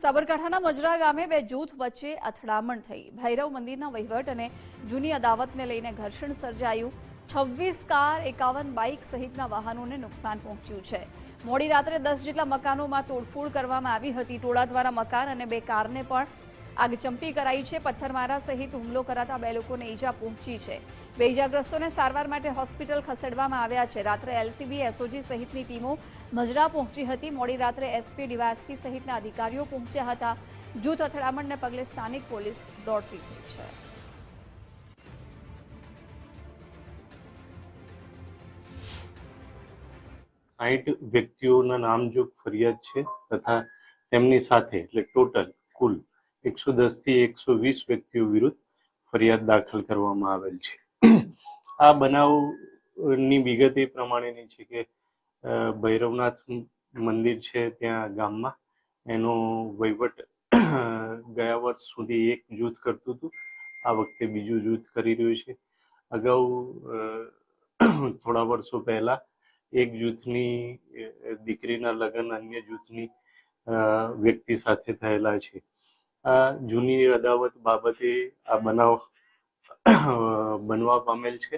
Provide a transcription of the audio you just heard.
સાબરકાંઠાના મજરા ગામે બે જૂથ વચ્ચે અથડામણ થઈ. ભૈરવ મંદિરના વહીવટ અને જૂની અદાવતને લઈને ઘર્ષણ સર્જાયું. છવ્વીસ કાર, એકાવન બાઇક સહિતના વાહનોને નુકસાન પહોંચ્યું છે. મોડી રાત્રે દસ જેટલા મકાનોમાં તોડફોડ કરવામાં આવી હતી. ટોળા દ્વારા મકાન અને બે કારને પણ આગચંપી કરાઈ છે, પથ્થરમારા સહિત હુમલો કરાતા બે લોકોને ઈજા પહોંચી છે. બે ઈજાગ્રસ્તોને સારવાર માટે હોસ્પિટલ ખસેડવામાં આવ્યા છે. રાત્રે એલસીબી, એસઓજી સહિતની ટીમો મજરા પહોંચી હતી. મોડી રાત્રે એસપી, ડીવાયએસપી સહિતના અધિકારીઓ પહોંચ્યા હતા. જૂથ અથડામણને પગલે સ્થાનિક પોલીસ દોડતી થઈ છે. સાહીઠ વ્યક્તિઓના નામજોગ ફરિયાદ છે તથા તેમની સાથે, એટલે ટોટલ એકસો દસથી એકસો વીસ વ્યક્તિઓ વિરુદ્ધ ફરિયાદ દાખલ કરવામાં આવેલ છે. આ બનાવની વિગત એ પ્રમાણેની છે કે ભૈરવનાથ મંદિર છે ત્યાં ગામમાં. એનો વહીવટ ગયા વર્ષ સુધી એક જૂથ કરતું હતું. આ વખતે બીજું જૂથ કરી રહ્યું છે. અગાઉ થોડા વર્ષો પહેલા એક જૂથની દીકરીના લગ્ન અન્ય જૂથની વ્યક્તિ સાથે થયેલા છે. આ જૂની અદાવત બાબતે આ બનાવ બનવા પામેલ છે.